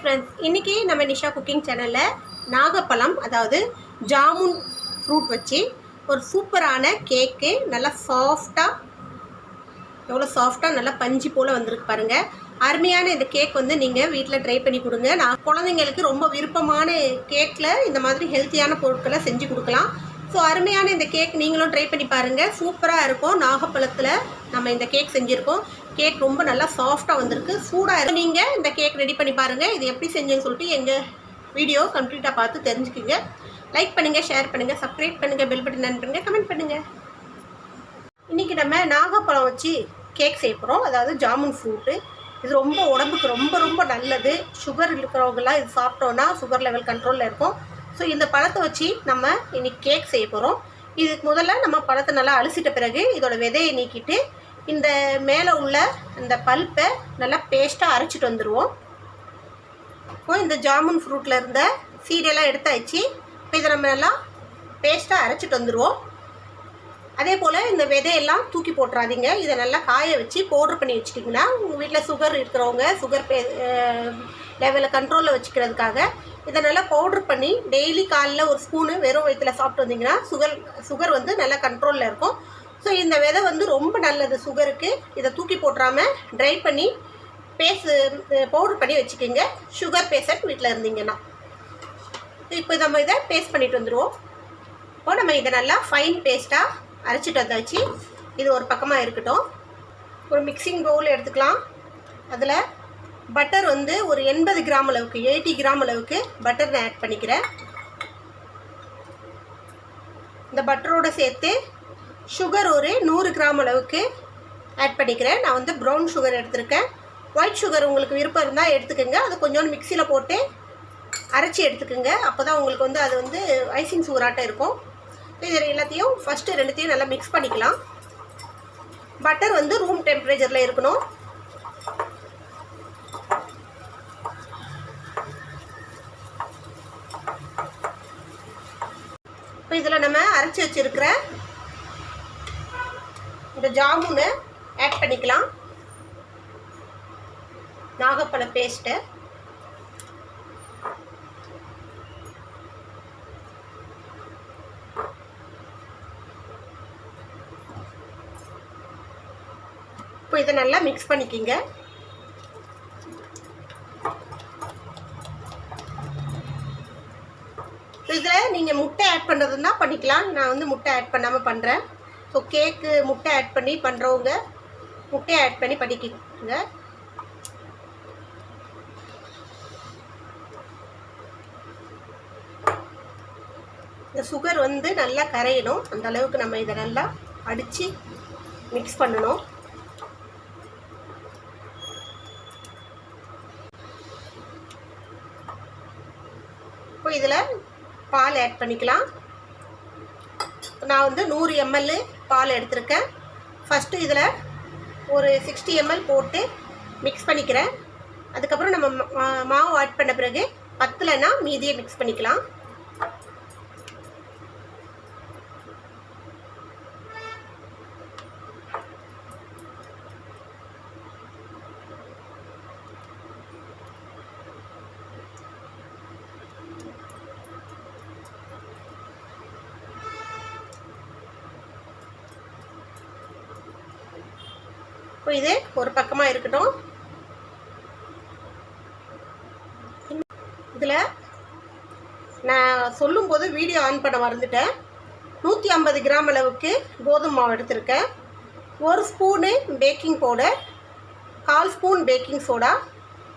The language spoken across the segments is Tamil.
ஃப்ரெண்ட்ஸ் இன்றைக்கி நம்ம நிஷா குக்கிங் சேனலில் நாகப்பழம் அதாவது ஜாமுன் ஃப்ரூட் வச்சு ஒரு சூப்பரான கேக்கு நல்லா சாஃப்டாக எவ்வளோ சாஃப்டாக நல்லா பஞ்சு போல் வந்திருக்கு பாருங்கள் அருமையான இந்த கேக் வந்து நீங்கள் வீட்டில் ட்ரை பண்ணி கொடுங்க. நான் குழந்தைங்களுக்கு ரொம்ப விருப்பமான கேக்கில் இந்த மாதிரி ஹெல்த்தியான பொருட்களை செஞ்சு கொடுக்கலாம். ஸோ அருமையான இந்த கேக் நீங்களும் ட்ரை பண்ணி பாருங்கள் சூப்பராக இருக்கும். நாகப்பழத்தில் நம்ம இந்த கேக் செஞ்சுருக்கோம். கேக் ரொம்ப நல்லா சாஃப்டாக வந்திருக்கு. சூடாக இருக்கும் நீங்கள் இந்த கேக் ரெடி பண்ணி பாருங்கள் இது எப்படி செஞ்சுன்னு சொல்லிட்டு எங்கள் வீடியோ கம்ப்ளீட்டாக பார்த்து தெரிஞ்சுக்கிங்க. லைக் பண்ணுங்கள் ஷேர் பண்ணுங்கள் சப்ஸ்கிரைப் பண்ணுங்கள் பெல் பட்டன் ஆன் கமெண்ட் பண்ணுங்கள் இன்றைக்கி நம்ம நாகப்பழம் வச்சு கேக் செய்ய அதாவது ஜாமுன் ஃப்ரூட்டு இது ரொம்ப உடம்புக்கு ரொம்ப ரொம்ப நல்லது. சுகர் இருக்கிறவங்கலாம் இது சாப்பிட்டோன்னா சுகர் லெவல் கண்ட்ரோலில் இருக்கும். ஸோ இந்த பழத்தை வச்சு நம்ம இன்னைக்கு கேக் செய்ய போகிறோம் இதுக்கு முதல்ல நம்ம பழத்தை நல்லா அலசிட்ட பிறகு இதோட விதையை நீக்கிட்டு இந்த மேலே உள்ள இந்த பல்ப்பை நல்லா பேஸ்ட்டாக அரைச்சிட்டு வந்துடுவோம் இப்போ இந்த ஜாமுன் ஃப்ரூட்டில் இருந்த சீடெல்லாம் எடுத்தாச்சு. இப்போ இதை நம்ம நல்லா பேஸ்ட்டாக அரைச்சிட்டு வந்துடுவோம் அதே போல் இந்த விதையெல்லாம் தூக்கி போட்டுறாதீங்க. இதை நல்லா காய வச்சு பவுட்ரு பண்ணி வச்சுட்டிங்கன்னா உங்கள் வீட்டில் சுகர் இருக்கிறவங்க சுகர் பே லெவலில் கண்ட்ரோலில் வச்சுக்கிறதுக்காக இதை நல்லா பவுட்ரு பண்ணி டெய்லி காலைல ஒரு ஸ்பூனு வெறும் வயிற்றில் சாப்பிட்டு வந்தீங்கன்னா சுகர் சுகர் வந்து நல்லா கண்ட்ரோலில் இருக்கும். ஸோ இந்த விதை வந்து ரொம்ப நல்லது சுகருக்கு இதை தூக்கி போட்டுறாமல் ட்ரை பண்ணி பேஸ்ட் பவுட்ரு பண்ணி வச்சுக்கோங்க. சுகர் பேஷண்ட் வீட்டில் இருந்தீங்கன்னா. இப்போ நம்ம இதை பேஸ்ட் பண்ணிட்டு வந்துடுவோம் இப்போ நம்ம இதை நல்லா ஃபைன் பேஸ்ட்டாக அரைச்சிட்டு வந்தாச்சு. இது ஒரு பக்கமாக இருக்கட்டும். ஒரு மிக்சிங் பவுல் எடுத்துக்கலாம். அதில் பட்டர் வந்து ஒரு எண்பது கிராம் அளவுக்கு எயிட்டி கிராம் அளவுக்கு பட்டர் நான் ஆட் பண்ணிக்கிறேன். இந்த பட்டரோடு சேர்த்து சுகர் ஒரு நூறு கிராம் அளவுக்கு ஆட் பண்ணிக்கிறேன். நான் வந்து ப்ரௌன் சுகர் எடுத்திருக்கேன். ஒயிட் சுகர் உங்களுக்கு விருப்பம் இருந்தால் எடுத்துக்கோங்க. அது கொஞ்சோண்டு மிக்சியில் போட்டு அரைச்சி எடுத்துக்கோங்க. அப்போ தான் உங்களுக்கு வந்து அது வந்து ஐசிங் சுகராட்டம் இருக்கும். இது எல்லாத்தையும் ஃபஸ்ட்டு ரெண்டுத்தையும் நல்லா மிக்ஸ் பண்ணிக்கலாம். பட்டர் வந்து ரூம் டெம்பரேச்சரில் இருக்கணும். இப்போ இதில் நம்ம அரைச்சி வச்சுருக்கிற இந்த ஜாமுனை ஆட் பண்ணிக்கலாம். நாகப்பழ பேஸ்ட்டை இப்போ இதை நல்லா மிக்ஸ் பண்ணிக்கிங்க. நீங்கள் முட்டை ஆட் பண்ணுறதுனா பண்ணிக்கலாம். நான் வந்து முட்டை ஆட் பண்ணாமல் பண்ணுறேன் ஸோ கேக்கு முட்டை ஆட் பண்ணி பண்ணுறவங்க முட்டையை ஆட் பண்ணி பண்ணிக்கிங்க. இந்த சுகர் வந்து நல்லா கரையணும். அந்த அளவுக்கு நம்ம இதை நல்லா அடித்து மிக்ஸ் பண்ணணும் இப்போ இதில் பால் ஆட் பண்ணிக்கலாம். நான் வந்து நூறு எம்எல் பால் எடுத்திருக்கேன். ஃபஸ்ட்டு இதில் ஒரு சிக்ஸ்டி எம்எல் போட்டு மிக்ஸ் பண்ணிக்கிறேன். அதுக்கப்புறம் நம்ம மா- மாவு ஆட் பண்ண பிறகு பத்தலைன்னா மீதியை மிக்ஸ் பண்ணிக்கலாம். இப்போ இது ஒரு பக்கமாக இருக்கட்டும். இதில் நான் சொல்லும்போது வீடியோ ஆன் பண்ண மறந்துட்டேன். நூற்றி ஐம்பது கிராம் அளவுக்கு கோதுமை மாவு எடுத்திருக்கேன். ஒரு ஸ்பூனு பேக்கிங் பவுடர் கால் ஸ்பூன் பேக்கிங் சோடா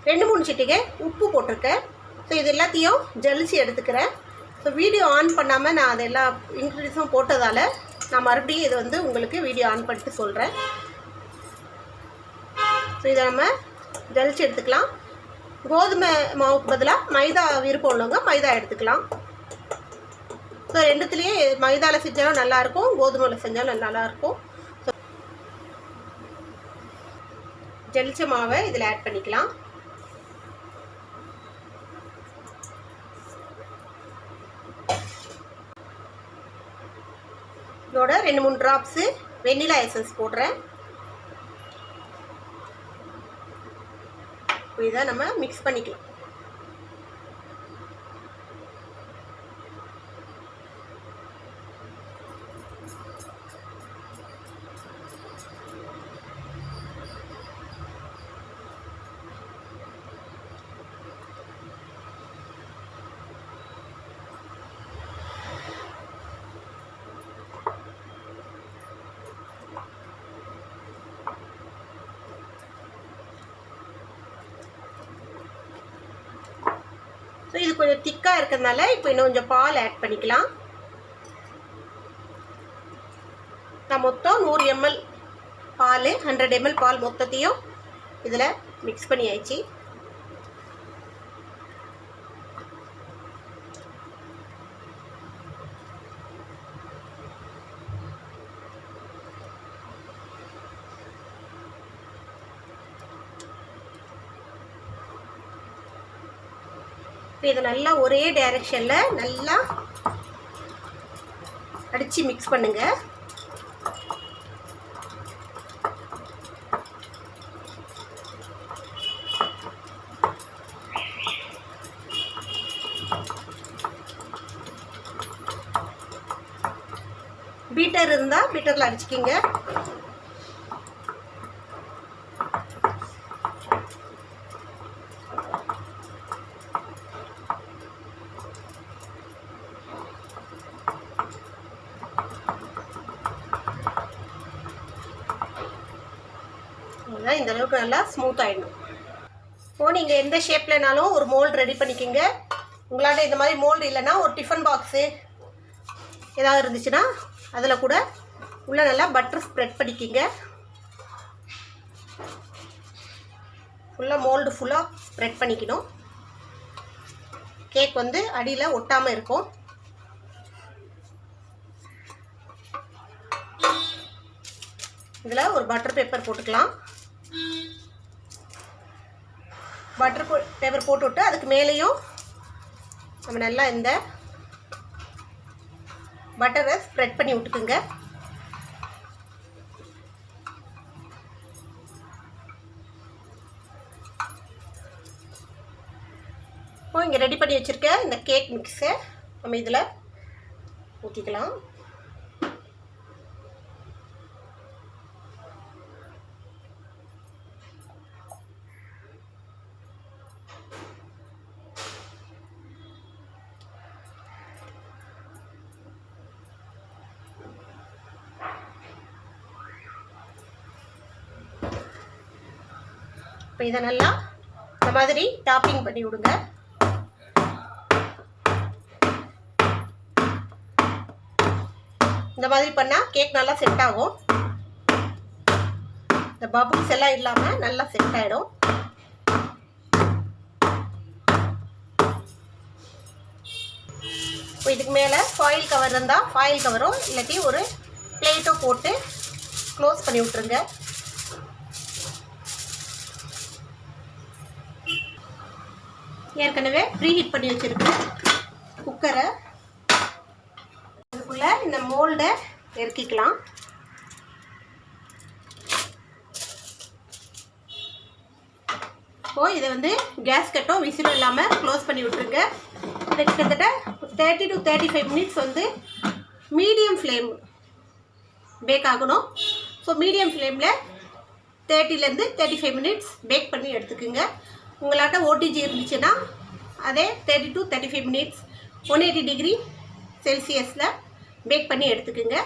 ரெண்டு மூணு சிட்டிகை உப்பு போட்டிருக்கேன். ஸோ இது எல்லாத்தையும் ஜலிச்சு எடுத்துக்கிறேன். ஸோ வீடியோ ஆன் பண்ணாமல் நான் அது எல்லா இன்க்ரீடியன்ஸும் போட்டதால் நான் மறுபடியும் இது வந்து உங்களுக்கு வீடியோ ஆன் பண்ணிட்டு சொல்கிறேன் ஸோ இதை நம்ம ஜலிச்சு எடுத்துக்கலாம். கோதுமை மாவுக்கு பதிலாக மைதா விருப்பம் உள்ளவங்க மைதா எடுத்துக்கலாம். ஸோ ரெண்டுத்துலேயே மைதாவில் செஞ்சாலும் நல்லாயிருக்கும் கோதுமையில் செஞ்சாலும் நல்லாயிருக்கும். ஸோ ஜலிச்ச மாவை இதில் ஆட் பண்ணிக்கலாம். இதோட ரெண்டு மூணு ட்ராப்ஸு வெண்ணிலா எசன்ஸ் போடுறேன். இதை நம்ம மிக்ஸ் பண்ணிக்கலாம். ஸோ இது கொஞ்சம் திக்காக இருக்கிறதுனால இப்போ இன்னும் கொஞ்சம் பால் ஆட் பண்ணிக்கலாம். நான் மொத்தம் நூறு எம்எல் பால் ஹண்ட்ரட் எம்எல் பால் மொத்தத்தையும் இதில் மிக்ஸ் பண்ணி இதை நல்லா ஒரே டைரெக்ஷனில் நல்லா அடித்து மிக்ஸ் பண்ணுங்க. பீட்டர் இருந்தால் பீட்டரில் அடிச்சுக்கிங்க அதான் இந்த அளவுக்கு நல்லா ஸ்மூத் நீங்கள் எந்த ஷேப்லனாலும் ஒரு மோல்டு ரெடி பண்ணிக்கோங்க. உங்களால் இந்த மாதிரி மோல்டு இல்லைன்னா ஒரு டிஃபன் பாக்ஸு ஏதாவது இருந்துச்சுன்னா அதில் கூட உள்ளே நல்லா பட்டர் ஸ்ப்ரெட் பண்ணிக்கிங்க. ஃபுல்லாக மோல்டு ஃபுல்லாக ஸ்ப்ரெட் பண்ணிக்கணும். கேக் வந்து அடியில் ஒட்டாமல் இருக்கும். இதில் ஒரு பட்டர் பேப்பர் போட்டுக்கலாம். பட்டர் பேப்பர் போட்டு விட்டு அதுக்கு மேலேயும் நம்ம நல்லா இந்த பட்டரை ஸ்ப்ரெட் பண்ணி விட்டுக்குங்க. இப்போ இங்கே ரெடி பண்ணி வச்சுருக்க இந்த கேக் மிக்ஸை நம்ம இதில் ஊற்றிக்கலாம் இப்போ இதை நல்லா இந்த மாதிரி டாப்பிங் பண்ணி விடுங்க. இந்த மாதிரி பண்ணால் கேக் நல்லா செட் ஆகும். இந்த பபுள்ஸ் எல்லாம் இல்லாமல் நல்லா செட் ஆகிடும் இப்போ இதுக்கு மேலே ஃபாயில் கவர் இருந்தால் ஃபாயில் கவரும் இல்லாட்டி ஒரு பிளேட்டோ போட்டு க்ளோஸ் பண்ணி விட்ருங்க ஏற்கனவே ப்ரீஹீட் பண்ணி வச்சுருக்கேன். குக்கரை அதுக்குள்ளே இந்த மோல்டை இறக்கிக்கலாம். இப்போது இதை வந்து கேஸ் கட்டோ விசிலும் இல்லாமல் க்ளோஸ் பண்ணி விட்ருங்க இதை கிட்டத்தட்ட thirty to thirty five minutes வந்து மீடியம் ஃப்ளேம் பேக் ஆகணும். ஸோ மீடியம் ஃப்ளேமில் தேர்ட்டிலேருந்து தேர்ட்டி ஃபைவ் மினிட்ஸ் பேக் பண்ணி எடுத்துக்கோங்க. உங்களாட்ட ஓடிஜி இருந்துச்சுன்னா அதே thirty to thirty five minutes one eighty degree செல்சியஸில் பேக் பண்ணி எடுத்துக்கோங்க.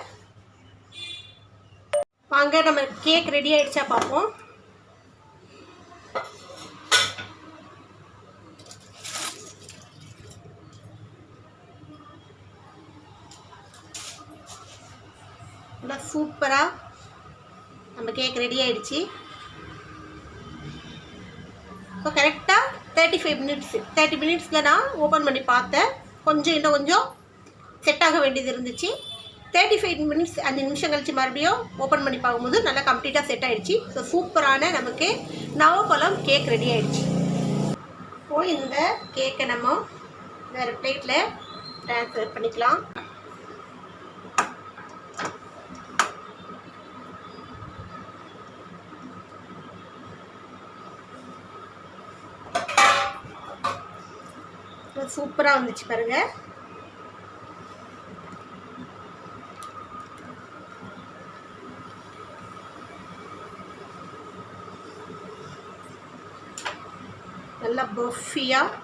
வாங்க நம்ம கேக் ரெடி ஆகிடுச்சா பார்ப்போம். நல்லா சூப்பராக நம்ம கேக் ரெடி ஆகிடுச்சி ஸோ கரெக்டாக தேர்ட்டி ஃபைவ் மினிட்ஸ் தேர்ட்டி மினிட்ஸில் நான் ஓப்பன் பண்ணி பார்த்தேன். கொஞ்சம் இன்னும் கொஞ்சம் செட் ஆக வேண்டியது இருந்துச்சு. தேர்ட்டி ஃபைவ் மினிட்ஸ் அஞ்சு நிமிஷம் கழிச்சு மறுபடியும் ஓப்பன் பண்ணி பார்க்கும்போது நல்லா கம்ப்ளீட்டாக செட் ஆகிடுச்சு ஸோ சூப்பரான நமக்கு நவப்பழம் கேக் ரெடி ஆகிடுச்சு இப்போது இந்த கேக்கை நம்ம வேறு பிளேட்டில் ட்ரான்ஸ்ஃபர் பண்ணிக்கலாம். சூப்பராக வந்துச்சு பாருங்க. நல்லா பஃபியாக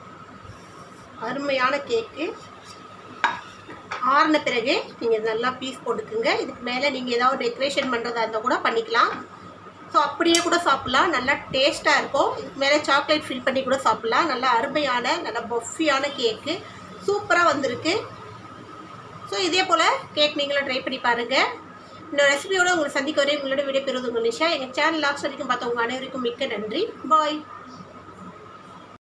அருமையான கேக்கு ஆறின பிறகு நீங்கள் நல்லா பீஸ் போட்டுக்குங்க. இதுக்கு மேலே நீங்கள் ஏதாவது டெக்கரேஷன் பண்ணுறதா இருந்தால் கூட பண்ணிக்கலாம். ஸோ அப்படியே கூட சாப்பிட்லாம். நல்லா டேஸ்ட்டாக இருக்கும். இதுக்கு மேலே சாக்லேட் ஃபில் பண்ணி கூட சாப்பிட்லாம். நல்லா அருமையான நல்ல பஃபியான கேக்கு சூப்பராக வந்திருக்கு. ஸோ இதே போல் கேக் நீங்களும் ட்ரை பண்ணி பாருங்கள் இந்த ரெசிபியோடு உங்களை சந்திக்க வரை உங்களோட விடைபெறுவது உங்கள் நிஷா. எங்கள் சேனல் லாஸ்ட் வரைக்கும் பார்த்தவங்க அனைவருக்கும் மிக்க நன்றி. பாய்